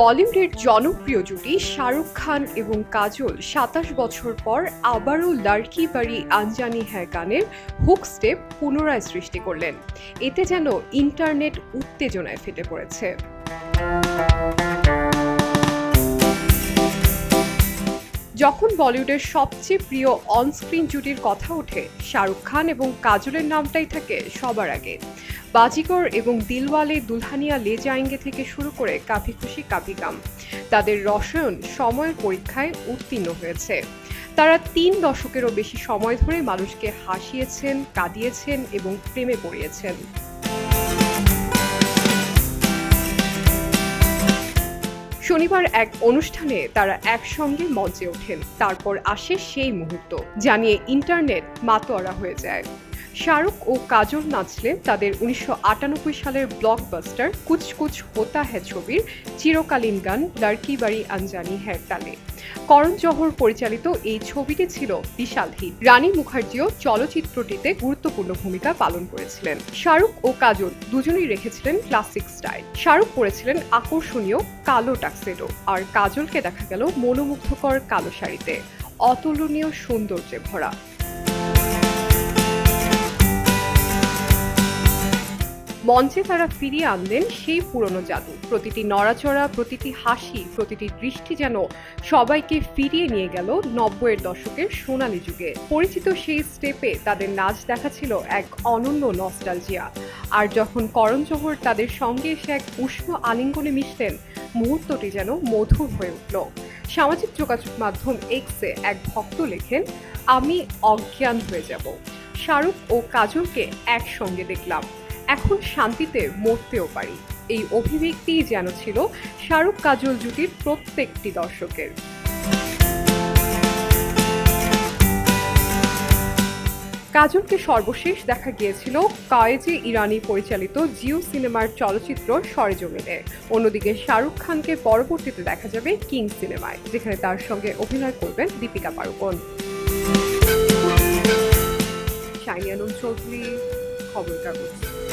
বলিউডের জনপ্রিয় জুটি শাহরুখ খান এবং কাজল সাতাশ বছর পর আবারও লার্কি বাড়ি আনজানি হ্যাঁ গানের হুক স্টেপ পুনরায় সৃষ্টি করলেন। এতে যেন ইন্টারনেট উত্তেজনায় ফেটে পড়েছে। যখন বলিউডের সবচেয়ে প্রিয় অনস্ক্রিন জুটির কথা ওঠে, শাহরুখ খান এবং কাজলের নামটাই থাকে সবার আগে। বাজিকর এবং দিলওয়ালে দুলহানিয়া লে যায়েঙ্গে থেকে শুরু করে কাভি খুশি কাভি গাম তাদের রসায়ন সময়ের পরীক্ষায় উত্তীর্ণ হয়েছে। তারা তিন দশকেরও বেশি সময় ধরে মানুষকে হাসিয়েছেন, কাঁদিয়েছেন এবং প্রেমে পড়িয়েছেন। শনিবার এক অনুষ্ঠানে তারা একসঙ্গে মঞ্চে ওঠেন। তারপর আসে সেই মুহূর্ত জানিয়ে ইন্টারনেট মাতোয়ারা হয়ে যায়। শাহরুখ ও কাজল নাচলে তাদের উনিশশো আটানব্বই সালের ব্লকবাস্টার কুচ কুচ হোতা হ্যায় ছবির চিরকালীন গান লড়কি বাড়ি আঞ্জানি হ্যার তালে। করণ জহর পরিচালিত এই ছবিটি ছিল বিশাল হিট রানী মুখার্জিও চলচ্চিত্রটিতে গুরুত্বপূর্ণ ভূমিকা পালন করেছিলেন। শাহরুখ ও কাজল দুজনেই রেখেছিলেন ক্লাসিক স্টাইল শাহরুখ পরেছিলেন আকর্ষণীয় কালো টাক্সেডো আর কাজলকে দেখা গেল মনোমুগ্ধকর কালো শাড়িতে। অতুলনীয় সৌন্দর্যে ভরা। মঞ্চে তারা ফিরিয়ে আনলেন সেই পুরনো জাদু। প্রতিটি নড়াচড়া, প্রতিটি হাসি, প্রতিটি দৃষ্টি যেন সবাইকে ফিরিয়ে নিয়ে গেল নব্বইয়ের দশকের সোনালী যুগে। পরিচিত সেই স্টেপে তাদের নাচ দেখাচ্ছিল এক অনন্য নস্টালজিয়া। আর যখন করণ জোহর তাদের সঙ্গে এসে এক উষ্ণ আলিঙ্গনে মিশলেন, মুহূর্তটি যেন মধুর হয়ে উঠল। সামাজিক যোগাযোগ মাধ্যম এক্সে এক ভক্ত লেখেন, আমি অজ্ঞান হয়ে যাব। শাহরুখ ও কাজলকে একসঙ্গে দেখলাম। এখন শান্তিতে মরতেও পারি। এই অভিব্যক্তিই যেন ছিল শাহরুখ কাজল জুটির প্রত্যেকটি দর্শকের। কাজলকে সর্বশেষ দেখা গিয়েছিল কায়েজে ইরানি পরিচালিত জিও সিনেমার চলচ্চিত্র সরেজমিনে। অন্যদিকে শাহরুখ খানকে পরবর্তীতে দেখা যাবে কিং সিনেমায়, যেখানে তার সঙ্গে অভিনয় করবেন দীপিকা পাড়ুকোন। চৌধুরী খবর কাগজ